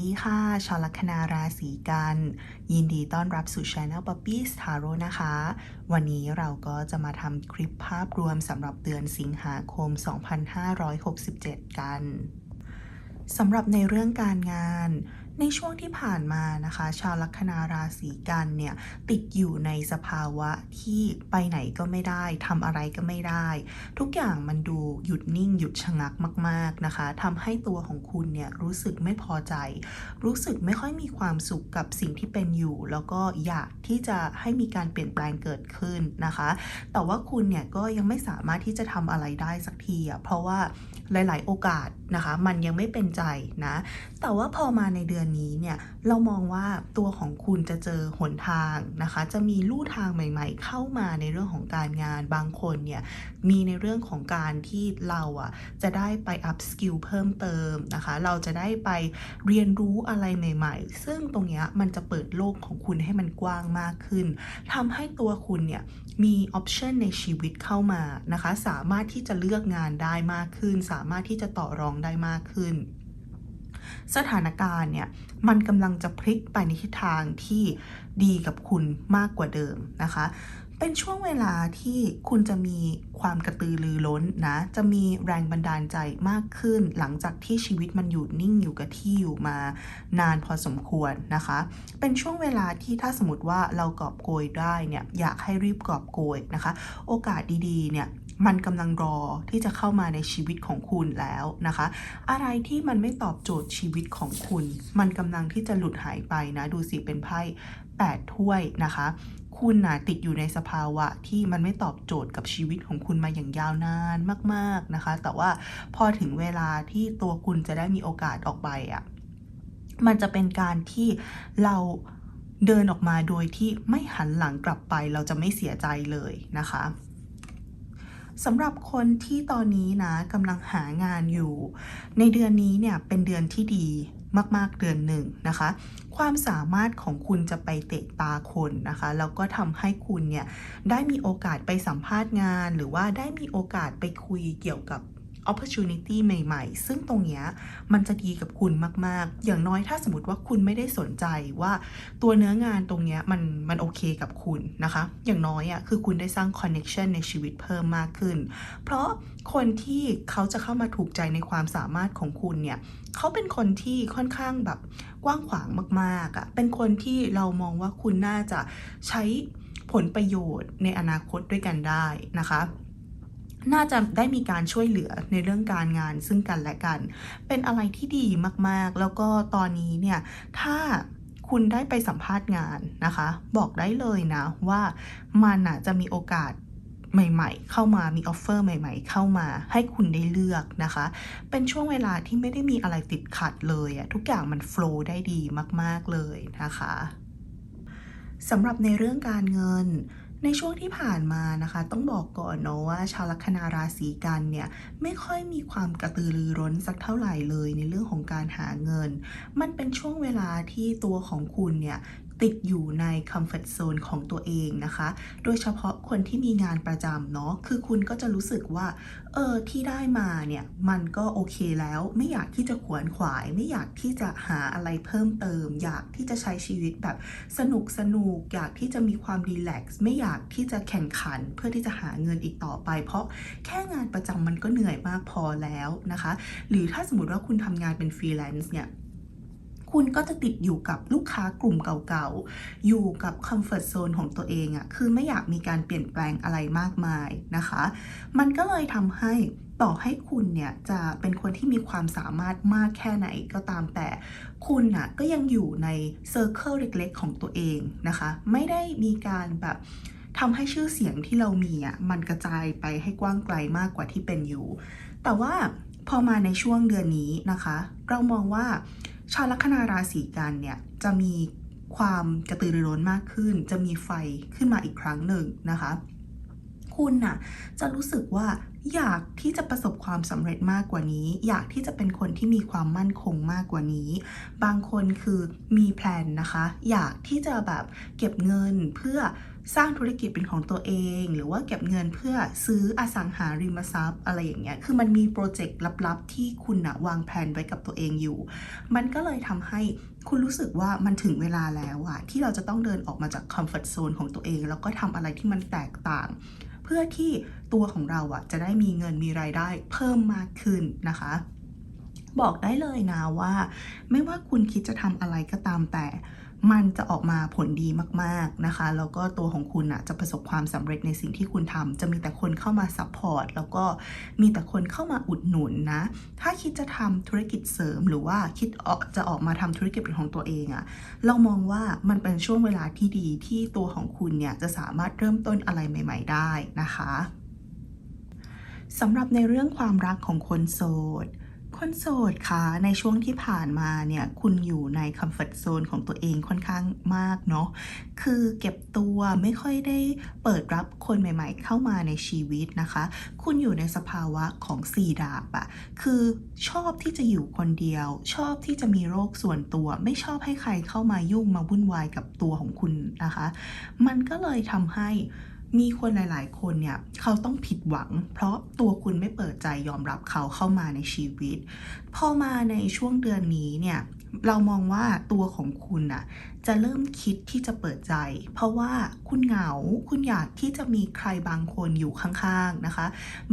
ดีค่ะ ชลัคนาราศีกัน ยินดีต้อนรับสู่ช anel Puppy's Tarot นะคะ วันนี้เราก็จะมาทำคลิปภาพรวมสำหรับเดือนสิงหาคม 2567 กัน สำหรับในเรื่องการงาน ในช่วงที่ผ่านมานะคะ ชาวลัคนาราศีกันเนี่ยติดอยู่ในสภาวะที่ไปไหนก็ไม่ได้ทำอะไรก็ไม่ได้ ทุกอย่างมันดูหยุดนิ่งหยุดชะงักมาก ๆนะคะทำให้ตัวของคุณเนี่ยรู้สึกไม่พอใจ รู้สึกไม่ค่อยมีความสุขกับสิ่งที่เป็นอยู่ แล้วก็อยากที่จะให้มีการเปลี่ยนแปลงเกิดขึ้นนะคะ แต่ว่าคุณเนี่ยก็ยังไม่สามารถที่จะทำอะไรได้สักทีอะเพราะว่าหลาย ๆ โอกาสนะคะ มันยังไม่เป็นใจนะแต่ว่าพอมาในเดือนนี้เนี่ยเรามองว่าตัวของคุณจะเจอหนทางนะคะ จะมีลู่ทางใหม่ๆ เข้ามาในเรื่องของการงานบางคนเนี่ยมีในเรื่องของการที่เราอะจะได้ไป up skill เพิ่มเติมนะคะ เราจะได้ไปเรียนรู้อะไรใหม่ๆ ซึ่งตรงเนี้ยมันจะเปิดโลกของคุณให้มันกว้างมากขึ้นทำให้ตัวคุณเนี่ยมีออปชันในชีวิตเข้ามานะคะ สามารถที่จะเลือกงานได้มากขึ้น สามารถที่จะต่อรองได้มากขึ้น สถานการณ์เนี่ยมันกำลังจะพลิกไปในทิศทางที่ดีกับคุณมากกว่าเดิมนะคะ เป็นช่วงเวลาที่คุณจะมีความกระตือรือร้นนะ จะมีแรงบันดาลใจมากขึ้น หลังจากที่ชีวิตมันอยู่นิ่งอยู่กับที่อยู่มานานพอสมควรนะคะ เป็นช่วงเวลาที่ถ้าสมมติว่าเรากอบโกยได้เนี่ยอยากให้รีบกอบโกยนะคะ โอกาสดีๆเนี่ยมันกำลังรอที่จะเข้ามาในชีวิตของคุณแล้วนะคะ อะไรที่มันไม่ตอบโจทย์ชีวิตของคุณ มันกำลังที่จะหลุดหายไปนะ ดูสิเป็นไพ่แปดถ้วยนะคะ คุณนะติดอยู่ในสภาวะที่มันไม่ตอบโจทย์กับชีวิตของคุณมาอย่างยาวนานมาก ๆนะคะ แต่ว่าพอถึงเวลาที่ตัวคุณจะได้มีโอกาสออกไปอะ่ะมันจะเป็นการที่เราเดินออกมาโดยที่ไม่หันหลังกลับไป เราจะไม่เสียใจเลยนะคะสำหรับคนที่ตอนนี้นะกำลังหางานอยู่ ในเดือนนี้เนี่ยเป็นเดือนที่ดี มาก ๆเดือนหนึ่งนะคะ ความสามารถของคุณจะไปเตะตาคนนะคะแล้วก็ทำให้คุณเนี่ยได้มีโอกาสไปสัมภาษณ์งาน หรือว่าได้มีโอกาสไปคุยเกี่ยวกับ opportunity ใหม่ ๆ ซึ่งตรงเนี้ยมันจะดีกับคุณมาก ๆ อย่างน้อยถ้าสมมติว่าคุณไม่ได้สนใจว่าตัวเนื้องานตรงเนี้ยมันมันโอเคกับคุณนะคะ อย่างน้อยอะ่ะคือคุณได้สร้าง connection ในชีวิตเพิ่มมากขึ้น เพราะคนที่เขาจะเข้ามาถูกใจในความสามารถของคุณเนี่ย เขาเป็นคนที่ค่อนข้างแบบกว้างขวางมากๆอะ่ะเป็นคนที่เรามองว่าคุณน่าจะใช้ผลประโยชน์ในอนาคตด้วยกันได้นะคะ น่าจะได้มีการช่วยเหลือในเรื่องการงานซึ่งกันและกัน เป็นอะไรที่ดีมากๆ แล้วก็ตอนนี้เนี่ย ถ้าคุณได้ไปสัมภาษณ์งานนะคะ บอกได้เลยนะว่ามันจะมีโอกาส ใหม่ ๆ เข้ามามีออฟเฟอร์ใหม่ ๆ เข้ามาให้คุณได้เลือกนะคะ เป็นช่วงเวลาที่ไม่ได้มีอะไรติดขัดเลยอะทุกอย่างมันโฟล์ได้ดีมากๆเลยนะคะสำหรับในเรื่องการเงินในช่วงที่ผ่านมานะคะ ต้องบอกก่อนเนาะว่าชาวลัคนาราศีกันเนี่ยไม่ค่อยมีความกระตือรือร้นสักเท่าไหร่เลยในเรื่องของการหาเงิน มันเป็นช่วงเวลาที่ตัวของคุณเนี่ย ติดอยู่ในคอมฟอร์ z โซนของตัวเองนะคะ โดยเฉพาะคนที่มีงานประจำเนาะ คือคุณก็จะรู้สึกว่า เออ ที่ได้มาเนี่ย มันก็โอเคแล้ว ไม่อยากที่จะขวนขวาย ไม่อยากที่จะหาอะไรเพิ่มเติม อยากที่จะใช้ชีวิตแบบสนุกสนุก อยากที่จะมีความรีแลกซ์ ไม่อยากที่จะแข่งขันเพื่อที่จะหาเงินอีกต่อไป เพราะแค่งานประจำมันก็เหนื่อยมากพอแล้วนะคะ หรือถ้าสมมติว่าคุณทำงานเป็นฟรีแลนซ์เนี่ย คุณก็จะติดอยู่กับลูกค้ากลุ่มเก่าๆ อยู่กับคอมฟอร์ z โซนของตัวเองอะ่ะคือไม่อยากมีการเปลี่ยนแปลงอะไรมากมายนะคะ มันก็เลยทำให้ต่อให้คุณเนี่ยจะเป็นคนที่มีความสามารถมากแค่ไหนก็ตามแต่ คุณน่ะก็ยังอยู่ในเซอร์เคิลเล็กๆ ของตัวเองนะคะ ไม่ได้มีการแบบทำให้ชื่อเสียงที่เรามีอะมันกระจายไปให้กว้างไกลมากกว่าที่เป็นอยู่ แต่ว่าพอมาในช่วงเดือนนี้นะคะ เรามองว่า ชาวลัคนาราศีกันเนี่ยจะมีความกระตือรือร้นมากขึ้น จะมีไฟขึ้นมาอีกครั้งหนึ่งนะคะ คุณน่ะจะรู้สึกว่าอยากที่จะประสบความสำเร็จมากกว่านี้ อยากที่จะเป็นคนที่มีความมั่นคงมากกว่านี้ บางคนคือมีแพลนนะคะ อยากที่จะแบบเก็บเงินเพื่อ สร้างธุรกิจเป็นของตัวเอง หรือว่าเก็บเงินเพื่อซื้ออสังหาริมทรัพย์ อะไรอย่างเงี้ย คือมันมีโปรเจกต์ลับๆ ที่คุณนะวางแผนไว้กับตัวเองอยู่ มันก็เลยทำให้คุณรู้สึกว่ามันถึงเวลาแล้วอะที่เราจะต้องเดินออกมาจากคอมฟอร์ทโซนของตัวเอง แล้วก็ทำอะไรที่มันแตกต่าง เพื่อที่ตัวของเราอะจะได้มีเงินมีรายได้เพิ่มมากขึ้นนะคะบอกได้เลยนะว่า ไม่ว่าคุณคิดจะทำอะไรก็ตามแต่ มันจะออกมาผลดีมาก ๆ นะคะ แล้วก็ตัวของคุณอะจะประสบความสำเร็จในสิ่งที่คุณทำจะมีแต่คนเข้ามาซัพพอร์ต แล้วก็มีแต่คนเข้ามาอุดหนุนนะ ถ้าคิดจะทำธุรกิจเสริม หรือว่าคิดออกจะออกมาทำธุรกิจเป็นของตัวเองอะเรามองว่ามันเป็นช่วงเวลาที่ดีที่ตัวของคุณเนี่ยจะสามารถเริ่มต้นอะไรใหม่ ๆ ได้นะคะสำหรับในเรื่องความรักของคนโสด คนโสดคะในช่วงที่ผ่านมาเนี่ยคุณอยู่ในคอมฟอร์ทโซนของตัวเองค่อนข้างมากเนาะคือเก็บตัวไม่ค่อยได้เปิดรับคนใหม่ ๆ เข้ามาในชีวิตนะคะ คุณอยู่ในสภาวะของสี่ดาบอะคือชอบที่จะอยู่คนเดียว ชอบที่จะมีโรคส่วนตัว ไม่ชอบให้ใครเข้ามายุ่งมาวุ่นวายกับตัวของคุณนะคะ มันก็เลยทำให้ มีคนหลาย ๆ คนเนี่ยเขาต้องผิดหวัง เพราะตัวคุณไม่เปิดใจยอมรับเขาเข้ามาในชีวิต พอมาในช่วงเดือนนี้เนี่ย เรามองว่าตัวของคุณน่ะจะเริ่มคิดที่จะเปิดใจ เพราะว่าคุณเหงาคุณอยากที่จะมีใครบางคนอยู่ข้างๆนะคะ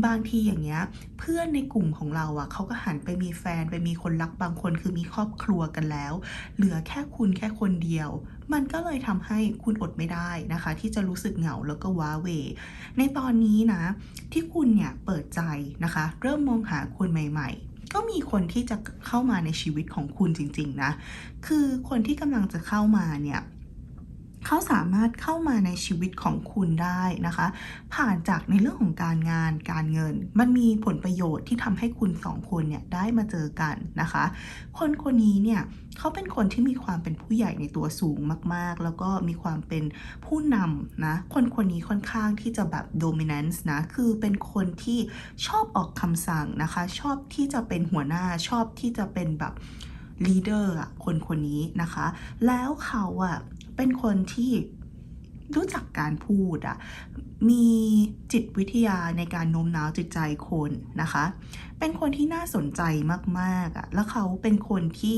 บางทีอย่างเงี้ยเพื่อนในกลุ่มของเราอะ่ะเขาก็หันไปมีแฟนไปมีคนรักบางคนคือมีครอบครัวกันแล้ว เหลือแค่คุณแค่คนเดียว มันก็เลยทำให้คุณอดไม่ได้นะคะ ที่จะรู้สึกเหงาแล้วก็ว้าเว ในตอนนี้นะ ที่คุณเนี่ยเปิดใจนะคะ เริ่มมองหาคนใหม่ ๆ ก็มีคนที่จะเข้ามาในชีวิตของคุณจริง ๆ นะ คือคนที่กำลังจะเข้ามาเนี่ยเขาสามารถเข้ามาในชีวิตของคุณได้นะคะ ผ่านจากในเรื่องของการงานการเงิน มันมีผลประโยชน์ที่ทำให้คุณสองคนเนี่ยได้มาเจอกันนะคะ คนคนนี้เนี่ย เขาเป็นคนที่มีความเป็นผู้ใหญ่ในตัวสูงมากๆ แล้วก็มีความเป็นผู้นำนะ คนคนนี้ค่อนข้างที่จะแบบ dominance นะ คือเป็นคนที่ชอบออกคำสั่งนะคะ ชอบที่จะเป็นหัวหน้า ชอบที่จะเป็นแบบลีดเดอร์อะคนคนนี้นะคะ แล้วเขาอะเป็นคนที่รู้จักการพูดอะมีจิตวิทยาในการโน้มน้าวจิตใจคนนะคะ เป็นคนที่น่าสนใจมากๆอะแล้วเขาเป็นคนที่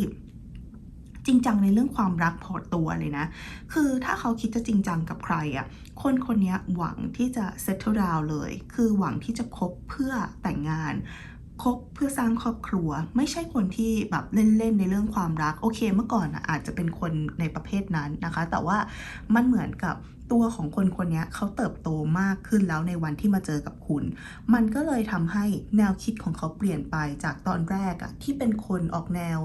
จริงจังในเรื่องความรักพอตัวเลยนะ คือถ้าเขาคิดจะจริงจังกับใครอะคนคนนี้หวังที่จะ settle down เลย คือหวังที่จะคบเพื่อแต่งงานคบเพื่อสร้างครอบครัวไม่ใช่คนที่แบบเล่นๆในเรื่องความรักโอเคเมื่อก่อนอะอาจจะเป็นคนในประเภทนั้นนะคะ แต่ว่ามันเหมือนกับตัวของคนคนนี้เขาเติบโตมากขึ้นแล้วในวันที่มาเจอกับคุณ มันก็เลยทำให้แนวคิดของเขาเปลี่ยนไปจากตอนแรกอะที่เป็นคนออกแนว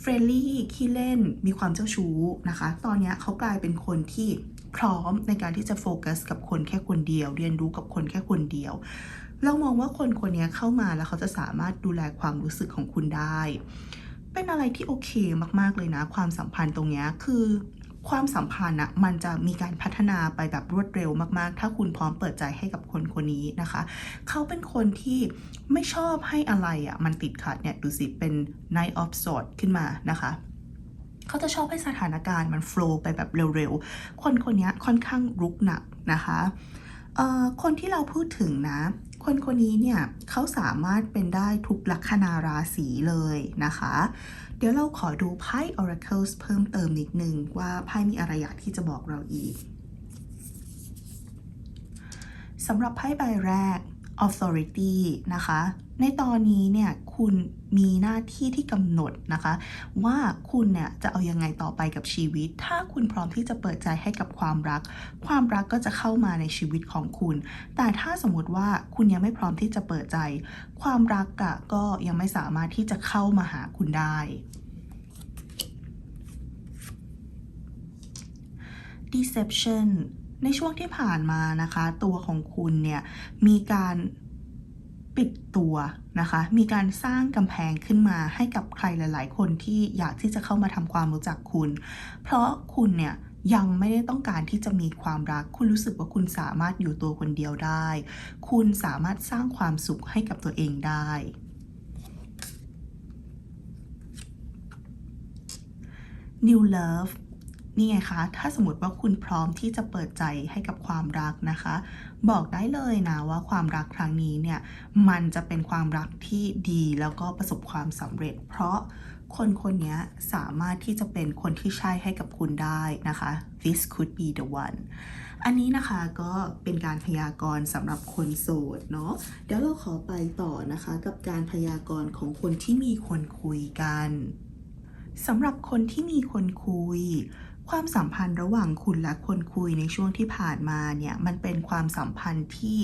เฟรนลี่ขี้เล่นมีความเจ้าชู้นะคะ ตอนนี้เขากลายเป็นคนที่พร้อมในการที่จะโฟกัสกับคนแค่คนเดียว เรียนรู้กับคนแค่คนเดียว เรามองว่าคนคนนี้เข้ามาแล้วเขาจะสามารถดูแลความรู้สึกของคุณได้ เป็นอะไรที่โอเคมากๆเลยนะ ความสัมพันธ์ตรงนี้คือ ความสัมพันธ์อะมันจะมีการพัฒนาไปแบบรวดเร็วมากๆ ถ้าคุณพร้อมเปิดใจให้กับคนคนนี้นะคะ เขาเป็นคนที่ไม่ชอบให้อะไรอะมันติดขัดเนี่ยดูสิเป็น Night of sword ขึ้นมานะคะเขาจะชอบให้สถานการณ์มันโฟล์ไปแบบเร็วๆ คนคนนี้ค่อนข้างรุกหนักนะคะคนที่เราพูดถึงนะ คนคนนี้เนี่ยเขาสามารถเป็นได้ทุกลัคนาราศีเลยนะคะ เดี๋ยวเราขอดูไพ่ Oracles เพิ่มเติมนิดนึงว่าไพ่มีอะไรอยากที่จะบอกเราอีกสำหรับไพ่ใบแรก authority นะคะ ในตอนนี้เนี่ยคุณมีหน้าที่ที่กำหนดนะคะ ว่าคุณเนี่ยจะเอายังไงต่อไปกับชีวิต ถ้าคุณพร้อมที่จะเปิดใจให้กับความรัก ความรักก็จะเข้ามาในชีวิตของคุณ แต่ถ้าสมมติว่าคุณยังไม่พร้อมที่จะเปิดใจ ความรักอะก็ยังไม่สามารถที่จะเข้ามาหาคุณได้ deception ในช่วงที่ผ่านมานะคะ ตัวของคุณเนี่ยมีการปิดตัวนะคะ มีการสร้างกำแพงขึ้นมาให้กับใครหลาย ๆ คนที่อยากที่จะเข้ามาทำความรู้จักคุณ เพราะคุณเนี่ยยังไม่ได้ต้องการที่จะมีความรัก คุณรู้สึกว่าคุณสามารถอยู่ตัวคนเดียวได้ คุณสามารถสร้างความสุขให้กับตัวเองได้ New Love นี่ไงคะ ถ้าสมมติว่าคุณพร้อมที่จะเปิดใจให้กับความรักนะคะ บอกได้เลยนะว่าความรักครั้งนี้เนี่ยมันจะเป็นความรักที่ดีแล้วก็ประสบความสำเร็จ เพราะคนคนนี้สามารถที่จะเป็นคนที่ใช่ให้กับคุณได้นะคะ this could be the one อันนี้นะคะก็เป็นการพยากรณ์สำหรับคนโสดเนาะเดี๋ยวเราขอไปต่อนะคะ กับการพยากรณ์ของคนที่มีคนคุยกันสำหรับคนที่มีคนคุย ความสัมพันธ์ระหว่างคุณและคนคุยในช่วงที่ผ่านมาเนี่ยมันเป็นความสัมพันธ์ที่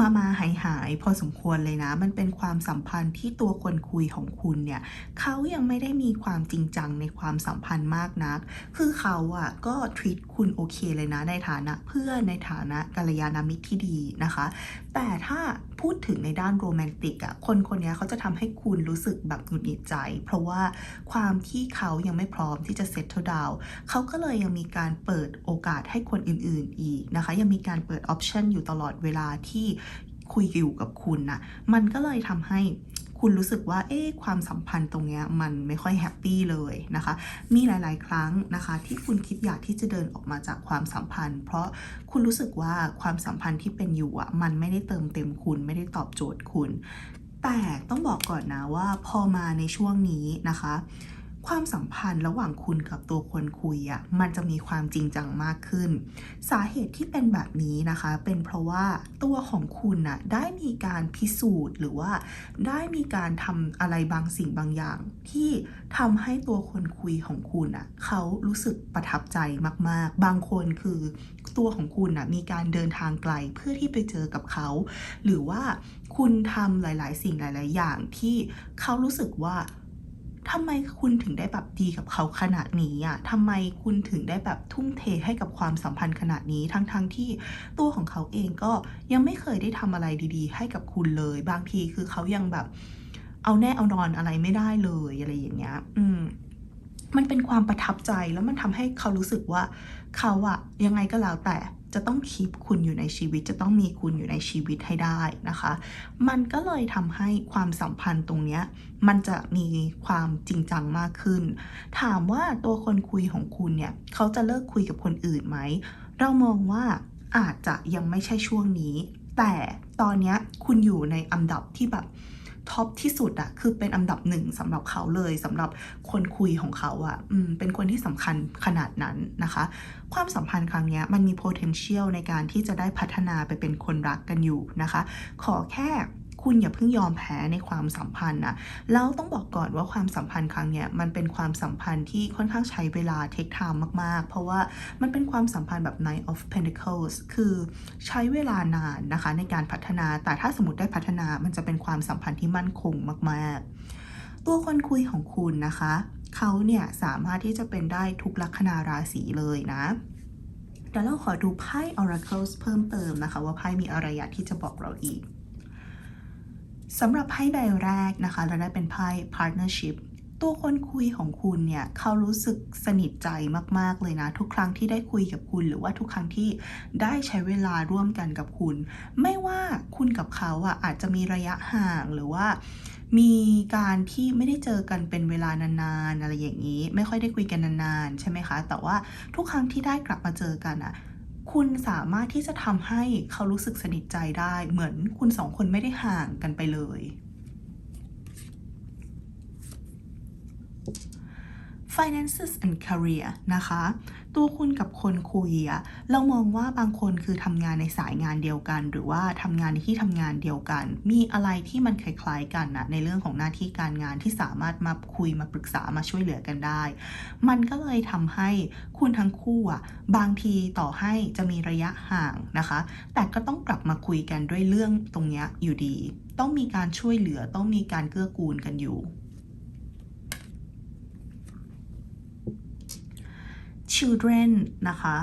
มามาหายหายพอสมควรเลยนะ มันเป็นความสัมพันธ์ที่ตัวคนคุยของคุณเนี่ยเขายังไม่ได้มีความจริงจังในความสัมพันธ์มากนัก คือเขาอะก็ treat คุณโอเคเลยนะในฐานะเพื่อนในฐานะกัลยาณมิตรที่ดีนะคะ แต่ถ้าพูดถึงในด้านโรแมนติกอะคนคนนี้เขาจะทำให้คุณรู้สึกแบบหงุดหงิดใจ เพราะว่าความที่เขายังไม่พร้อมที่จะเซ็ตเท่าดาวเขาก็เลยยังมีการเปิดโอกาสให้คนอื่นๆอีกนะคะ ยังมีการเปิดออปชันอยู่ตลอดเวลาที่คุยอยู่กับคุณนะมันก็เลยทำให้ คุณรู้สึกว่าเอ๊ะความสัมพันธ์ตรงเนี้ยมันไม่ค่อยแฮปปี้เลยนะคะ มีหลาย ๆ ครั้งนะคะ ที่คุณคิดอยากที่จะเดินออกมาจากความสัมพันธ์ เพราะคุณรู้สึกว่าความสัมพันธ์ที่เป็นอยู่อะมันไม่ได้เติมเต็มคุณไม่ได้ตอบโจทย์คุณ แต่ต้องบอกก่อนนะว่าพอมาในช่วงนี้นะคะ ความสัมพันธ์ระหว่างคุณกับตัวคนคุยอะ่ะมันจะมีความจริงจังมากขึ้น สาเหตุที่เป็นแบบนี้นะคะ เป็นเพราะว่าตัวของคุณน่ะได้มีการพิสูจน์หรือว่า ได้มีการทำอะไรบางสิ่งบางอย่าง ที่ทำให้ตัวคนคุยของคุณอะเขารู้สึกประทับใจมาก ๆ บางคนคือตัวของคุณน่ะมีการเดินทางไกลเพื่อที่ไปเจอกับเขา หรือว่าคุณทำหลาย ๆ สิ่งหลาย ๆ อย่างที่เขารู้สึกว่า ทำไมคุณถึงได้แบบดีกับเขาขนาดนี้อะทำไมคุณถึงได้แบบทุ่มเทให้กับความสัมพันธ์ขนาดนี้ ทั้งๆทที่ตัวของเขาเองก็ยังไม่เคยได้ทำอะไรดีๆ ให้กับคุณเลย บางทีคือเขายังแบบเอาแน่เอานอนอะไรไม่ได้เลยอะไรอย่างเงี้ย อืมมันเป็นความประทับใจแล้วมันทำให้เขารู้สึกว่าเขาอะยังไงก็แล้วแต่ จะต้องคีปคุณอยู่ในชีวิต จะต้องมีคุณอยู่ในชีวิตให้ได้นะคะ มันก็เลยทำให้ความสัมพันธ์ตรงเนี้ยมันจะมีความจริงจังมากขึ้น ถามว่าตัวคนคุยของคุณเนี่ยเขาจะเลิกคุยกับคนอื่นไหม เรามองว่าอาจจะยังไม่ใช่ช่วงนี้ แต่ตอนนี้คุณอยู่ในอันดับที่แบบ ท็อปที่สุดอะคือเป็นอันดับหนึ่งสำหรับเขาเลยสำหรับคนคุยของเขาอะอืมเป็นคนที่สำคัญขนาดนั้นนะคะ ความสัมพันธ์ครั้งนี้มันมี potential ในการที่จะได้พัฒนาไปเป็นคนรักกันอยู่นะคะ ขอแค่ คุณอย่าเพิ่งยอมแพ้ในความสัมพันธ์นะแล้วต้องบอกก่อนว่าความสัมพันธ์ครั้งเนี้ยมันเป็นความสัมพันธ์ที่ค่อนข้างใช้เวลา take time มาก ๆ เพราะว่ามันเป็นความสัมพันธ์แบบ night of Pentacles คือใช้เวลานานนะคะในการพัฒนา แต่ถ้าสมมติได้พัฒนา มันจะเป็นความสัมพันธ์ที่มั่นคงมาก ๆ ตัวคนคุยของคุณนะคะ เขาเนี่ยสามารถที่จะเป็นได้ทุกลัคนาราศีเลยนะเดี๋ยวเราขอดูไพ่ Oracles เพิ่มเติมนะคะ ว่าไพ่มีอะไรอยากที่จะบอกเราอีก สำหรับไพ่ใบแรกนะคะเราได้เป็นไพ่ partnership ตัวคนคุยของคุณเนี่ยเขารู้สึกสนิทใจมาก ๆ เลยนะ ทุกครั้งที่ได้คุยกับคุณ หรือว่าทุกครั้งที่ได้ใช้เวลาร่วมกันกับคุณ ไม่ว่าคุณกับเขาอะอาจจะมีระยะห่างหรือว่ามีการที่ไม่ได้เจอกันเป็นเวลานานๆอะไรอย่างนี้ ไม่ค่อยได้คุยกันนานๆใช่ไหมคะ แต่ว่าทุกครั้งที่ได้กลับมาเจอกันอะ คุณสามารถที่จะทำให้เขารู้สึกสนิทใจได้ เหมือนคุณสองคนไม่ได้ห่างกันไปเลย finances and career นะคะ ตัวคุณกับคนคุยอะเรามองว่าบางคนคือทำงานในสายงานเดียวกัน หรือว่าทำงานในที่ทำงานเดียวกัน มีอะไรที่มันคล้ายๆกันนะในเรื่องของหน้าที่การงานที่สามารถมาคุยมาปรึกษามาช่วยเหลือกันได้ มันก็เลยทำให้คุณทั้งคู่อะบางทีต่อให้จะมีระยะห่างนะคะ แต่ก็ต้องกลับมาคุยกันด้วยเรื่องตรงนี้อยู่ดี ต้องมีการช่วยเหลือต้องมีการเกื้อกูลกันอยู่ children นะคะ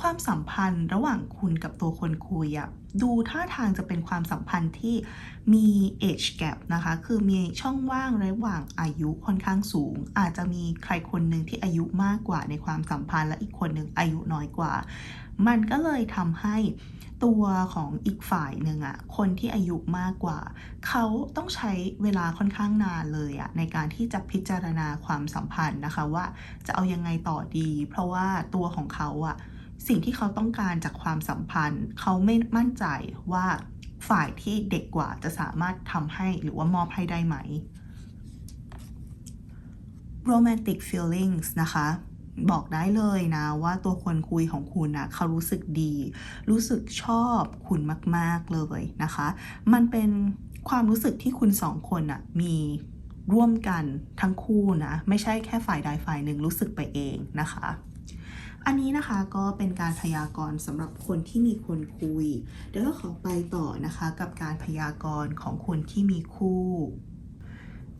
ความสัมพันธ์ระหว่างคุณกับตัวคนคุยอะดูท่าทางจะเป็นความสัมพันธ์ที่มี age gap นะคะ คือมีช่องว่างระหว่างอายุค่อนข้างสูง อาจจะมีใครคนหนึ่งที่อายุมากกว่าในความสัมพันธ์และอีกคนหนึ่งอายุน้อยกว่า มันก็เลยทำให้ตัวของอีกฝ่ายหนึ่งอะคนที่อายุมากกว่า เขาต้องใช้เวลาค่อนข้างนานเลยอะในการที่จะพิจารณาความสัมพันธ์นะคะว่าจะเอายังไงต่อดี เพราะว่าตัวของเขาอะสิ่งที่เขาต้องการจากความสัมพันธ์ เขาไม่มั่นใจว่าฝ่ายที่เด็กกว่าจะสามารถทำให้หรือว่ามอบให้ได้ไหม romantic feelings นะคะ บอกได้เลยนะว่าตัวคนคุยของคุณนะเขารู้สึกดี รู้สึกชอบคุณมาก ๆ เลยนะคะ มันเป็นความรู้สึกที่คุณสองคนนะมีร่วมกันทั้งคู่นะ ไม่ใช่แค่ฝ่ายใดฝ่ายหนึ่งรู้สึกไปเองนะคะ อันนี้นะคะก็เป็นการพยากรณ์สำหรับคนที่มีคนคุย เดี๋ยวเราขอไปต่อนะคะกับการพยากรณ์ของคนที่มีคู่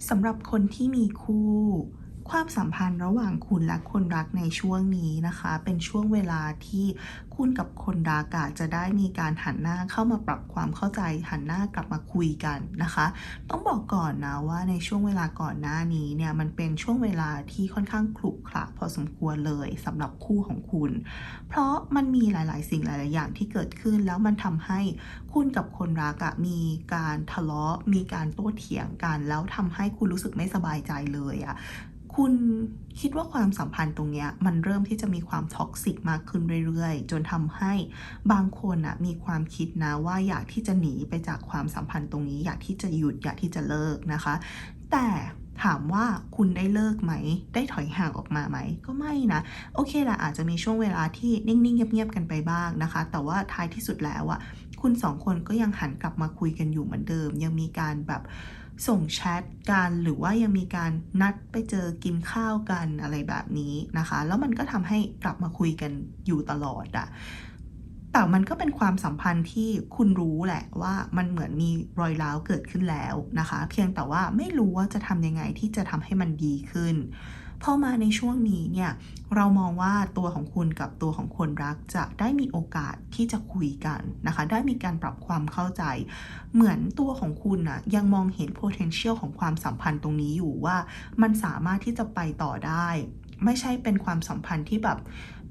สำหรับคนที่มีคู่ ความสัมพันธ์ระหว่างคุณและคนรักในช่วงนี้นะคะ เป็นช่วงเวลาที่คุณกับคนรักจะได้มีการหันหน้าเข้ามาปรับความเข้าใจหันหน้ากลับมาคุยกันนะคะ ต้องบอกก่อนนะว่าในช่วงเวลาก่อนหน้านี้เนี่ยมันเป็นช่วงเวลาที่ค่อนข้างขรุขระพอสมควรเลยสำหรับคู่ของคุณ เพราะมันมีหลาย ๆ สิ่งหลาย ๆ อย่างที่เกิดขึ้นแล้วมันทำให้คุณกับคนรักมีการทะเลาะมีการโต้เถียงกัน แล้วทำให้คุณรู้สึกไม่สบายใจเลยอะ คุณคิดว่าความสัมพันธ์ตรงเนี้ยมันเริ่มที่จะมีความท็อกซิกมากขึ้นเรื่อยๆ จนทำให้บางคนอะมีความคิดนะว่าอยากที่จะหนีไปจากความสัมพันธ์ตรงนี้ อยากที่จะหยุดอยากที่จะเลิกนะคะ แต่ถามว่าคุณได้เลิกไหม ได้ถอยห่างออกมาไหม ก็ไม่นะ โอเคละอาจจะมีช่วงเวลาที่นิ่ง ๆ เงียบ ๆ กันไปบ้างนะคะ แต่ว่าท้ายที่สุดแล้วอะคุณสองคนก็ยังหันกลับมาคุยกันอยู่เหมือนเดิม ยังมีการแบบ ส่งแชทกันหรือว่ายังมีการนัดไปเจอกินข้าวกันอะไรแบบนี้นะคะ แล้วมันก็ทำให้กลับมาคุยกันอยู่ตลอดอะแต่มันก็เป็นความสัมพันธ์ที่คุณรู้แหละว่ามันเหมือนมีรอยร้าวเกิดขึ้นแล้วนะคะ เพียงแต่ว่าไม่รู้ว่าจะทำยังไงที่จะทำให้มันดีขึ้น พอมาในช่วงนี้เนี่ยเรามองว่าตัวของคุณกับตัวของคนรักจะได้มีโอกาสที่จะคุยกันนะคะ ได้มีการปรับความเข้าใจ เหมือนตัวของคุณนะยังมองเห็น potential ของความสัมพันธ์ตรงนี้อยู่ว่า มันสามารถที่จะไปต่อได้ ไม่ใช่เป็นความสัมพันธ์ที่แบบ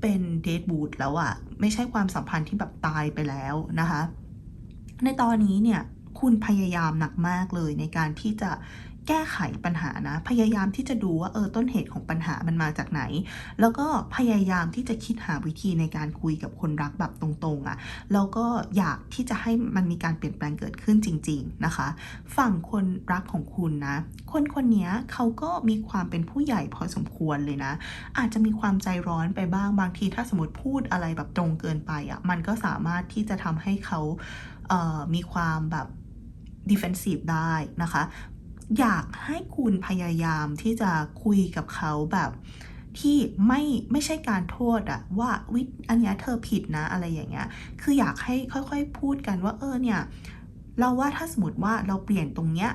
เป็นเดทบูดแล้วอะไม่ใช่ความสัมพันธ์ที่แบบตายไปแล้วนะคะ ในตอนนี้เนี่ยคุณพยายามหนักมากเลยในการที่จะ แก้ไขปัญหานะ พยายามที่จะดูว่าเออต้นเหตุของปัญหามันมาจากไหน แล้วก็พยายามที่จะคิดหาวิธีในการคุยกับคนรักแบบตรงๆอะ่ะแล้วก็อยากที่จะให้มันมีการเปลี่ยนแปลงเกิดขึ้นจริง ๆนะคะ ฝั่งคนรักของคุณนะ คนคนนี้เขาก็มีความเป็นผู้ใหญ่พอสมควรเลยนะ อาจจะมีความใจร้อนไปบ้างบางที ถ้าสมมติพูดอะไรแบบตรงเกินไปอะ่ะมันก็สามารถที่จะทำให้เขาเมีความแบบ defensive ได้นะคะ อยากให้คุณพยายามที่จะคุยกับเขาแบบที่ไม่ไม่ใช่การโทษอะว่าวิอันนี้เธอผิดนะอะไรอย่างเงี้ย คืออยากให้ค่อยๆพูดกันว่าเออเนี่ยเราว่าถ้าสมมติว่าเราเปลี่ยนตรงเนี้ย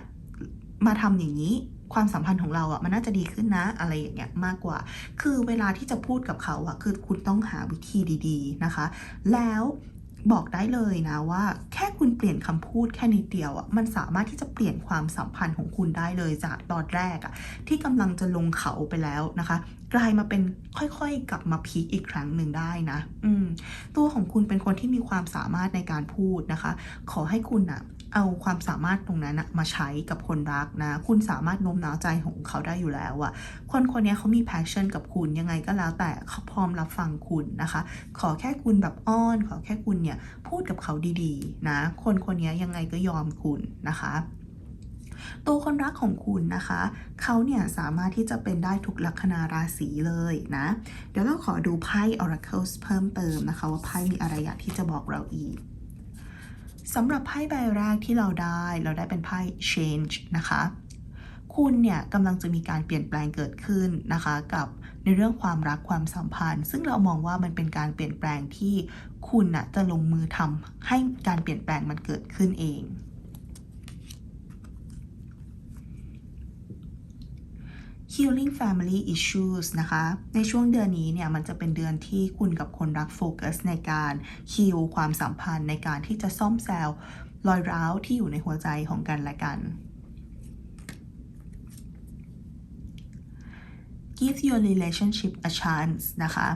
มาทำอย่างนี้ความสัมพันธ์ของเราอะมันน่าจะดีขึ้นนะอะไรอย่างเงี้ยมากกว่า คือเวลาที่จะพูดกับเขาอะคือคุณต้องหาวิธีดี ๆนะคะ แล้ว บอกได้เลยนะว่า แค่คุณเปลี่ยนคำพูดแค่นิดเดียวอะ่ะมันสามารถที่จะเปลี่ยนความสัมพันธ์ของคุณได้เลยจากตอนแรกอะ่ะที่กำลังจะลงเขาไปแล้วนะคะ กลายมาเป็นค่อยๆกลับมาพีคอีกครั้งหนึ่งได้นะ อืมตัวของคุณเป็นคนที่มีความสามารถในการพูดนะคะ ขอให้คุณอะ เอาความสามารถตรงนั้นนะมาใช้กับคนรักนะ คุณสามารถโน้มน้าวใจของเขาได้อยู่แล้วอะคนคนนี้เขามี passion กับคุณยังไงก็แล้วแต่เขาพร้อมรับฟังคุณนะคะ ขอแค่คุณแบบอ้อน ขอแค่คุณเนี่ยพูดกับเขาดีๆ นะ คนคนนี้ยังไงก็ยอมคุณนะคะตัวคนรักของคุณนะคะ เขาเนี่ยสามารถที่จะเป็นได้ทุกลัคนาราศีเลยนะ เดี๋ยวเราขอดูไพ่ Oracles เพิ่มเติมนะคะ ว่าไพ่มีอะไรอยากที่จะบอกเราอีก สำหรับไพ่ใบแรกที่เราได้ เราได้เป็นไพ่ change นะคะ คุณเนี่ยกำลังจะมีการเปลี่ยนแปลงเกิดขึ้นนะคะ กับในเรื่องความรักความสัมพันธ์ ซึ่งเรามองว่ามันเป็นการเปลี่ยนแปลงที่คุณน่ะจะลงมือทำให้การเปลี่ยนแปลงมันเกิดขึ้นเอง healing family issues นะคะ ในช่วงเดือนนี้เนี่ยมันจะเป็นเดือนที่คุณกับคนรักโฟกัสในการคิวความสัมพันธ์ในการที่จะซ่อมแซวรอยร้าวที่อยู่ในหัวใจของกันและกัน give your relationship a chance นะคะ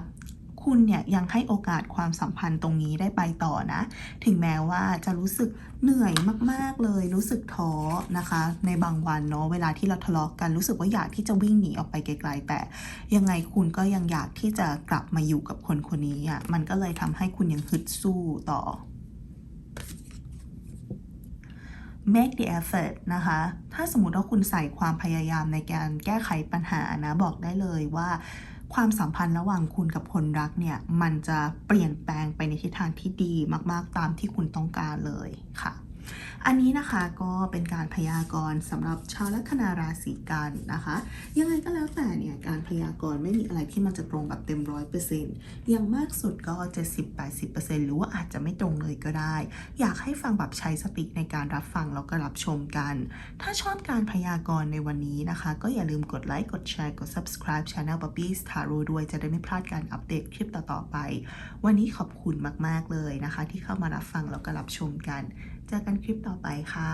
คุณเนี่ยยังให้โอกาสความสัมพันธ์ตรงนี้ได้ไปต่อนะ ถึงแม้ว่าจะรู้สึกเหนื่อยมากๆเลย รู้สึกท้อนะคะ ในบางวันเนาะเวลาที่เราทะเลาะกกันรู้สึกว่าอยากที่จะวิ่งหนีออกไปไกลๆแต่ ยังไงคุณก็ยังอยากที่จะกลับมาอยู่กับคนคนนี้อะมันก็เลยทำให้คุณยังฮึดสู้ต่อ make the effort นะคะ ถ้าสมมติว่าคุณใส่ความพยายามในการแก้ไขปัญหานะ บอกได้เลยว่า ความสัมพันธ์ระหว่างคุณกับคนรักเนี่ย มันจะเปลี่ยนแปลงไปในทิศทางที่ดีมาก ๆ ตามที่คุณต้องการเลยค่ะ อันนี้นะคะก็เป็นการพยากรณ์สำหรับชาวลัคนาราศีกันนะคะ ยังไงก็แล้วแต่เนี่ยการพยากรณ์ไม่มีอะไรที่มันจะตรงแบบเต็มร้อยเปอร์เซ็นต์อย่างมากสุดก็ 70-80%หรือว่าอาจจะไม่ตรงเลยก็ได้ อยากให้ฟังแบบใช้สติในการรับฟังแล้วก็รับชมกัน ถ้าชอบการพยากรณ์ในวันนี้นะคะ ก็อย่าลืมกดไลค์กดแชร์กด subscribe Channel p u p p y s Tarot ด้วยจะได้ไม่พลาดการอัปเดตคลิปต่อๆไป วันนี้ขอบคุณมาก ๆ เลยนะคะ ที่เข้ามารับฟังแล้วก็รับชมกัน เจอกันคลิปต่อไปค่ะ